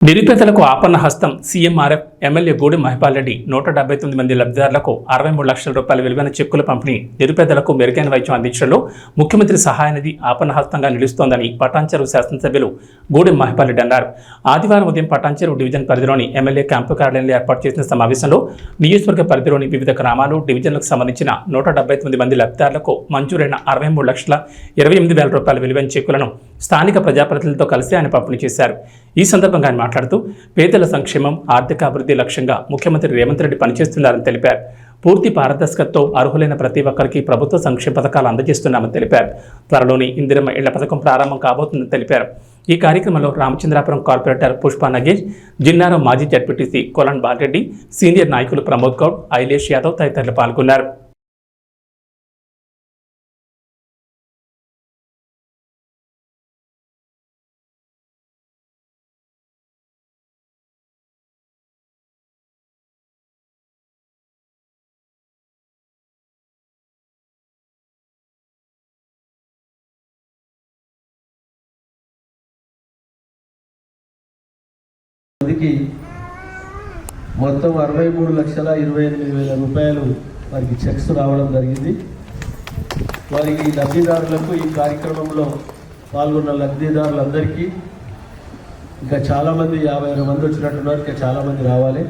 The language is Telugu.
నిరుపేదలకు ఆపన్న హస్తం సీఎంఆర్ఎఫ్ ఎమ్మెల్యే గూడి మహిపాల్ రెడ్డి నూట డెబ్బై తొమ్మిది మంది లబ్ధిదారులకు అరవై మూడు లక్షల రూపాయల విలువైన చెక్కుల పంపిణీ నిరుపేదలకు మెరుగైన వైద్యం అందించడంలో ముఖ్యమంత్రి సహాయ నిధి నిలుస్తోందని పటాన్చెరు శాసనసభ్యులు గూడి మహిపాల్ రెడ్డి అన్నారు. ఆదివారం ఉదయం పటాన్చెరు డివిజన్ పరిధిలోని ఎమ్మెల్యే క్యాంపు కార్యాలయంలో ఏర్పాటు చేసిన సమావేశంలో నియోజకవర్గ పరిధిలోని వివిధ గ్రామాలు డివిజన్లకు సంబంధించిన నూట డెబ్బై తొమ్మిది మంది లబ్ధిదారులకు మంజూరైన అరవై మూడు లక్షల ఇరవై ఎనిమిది వేల రూపాయల విలువైన చెక్కులను స్థానిక ప్రజాప్రతినిధులతో కలిసి ఆయన పంపిణీ చేశారు. ఈ సందర్భంగా ఆయన మాట్లాడుతూ పేదల సంక్షేమం ఆర్థిక అభివృద్ధి లక్ష్యంగా ముఖ్యమంత్రి రేవంత్ రెడ్డి పనిచేస్తున్నారని తెలిపారు. పూర్తి పారదర్శకతతో అర్హులైన ప్రతి ఒక్కరికి ప్రభుత్వ సంక్షేమ పథకాలు అందజేస్తున్నామని తెలిపారు. త్వరలోని ఇందిరమ్మ ఇళ్ళ పథకం ప్రారంభం కాబోతుందని తెలిపారు. ఈ కార్యక్రమంలో రామచంద్రాపురం కార్పొరేటర్ పుష్ప నగేష్ జిన్నారం మాజీ జడ్పీటీసీ కొలన్ బాలరెడ్డి సీనియర్ నాయకులు ప్రమోద్ గౌడ్ ఐలేష్ యాదవ్ తదితరులు పాల్గొన్నారు. మందికి మొత్తం అరవై మూడు లక్షల ఇరవై ఎనిమిది వేల రూపాయలు వారికి చెక్స్ రావడం జరిగింది. వారికి లబ్ధిదారులకు ఈ కార్యక్రమంలో పాల్గొన్న లబ్ధిదారులందరికీ ఇంకా చాలామంది యాభై ఆరు మంది వచ్చినట్టున్నారు ఇంకా చాలామంది రావాలి.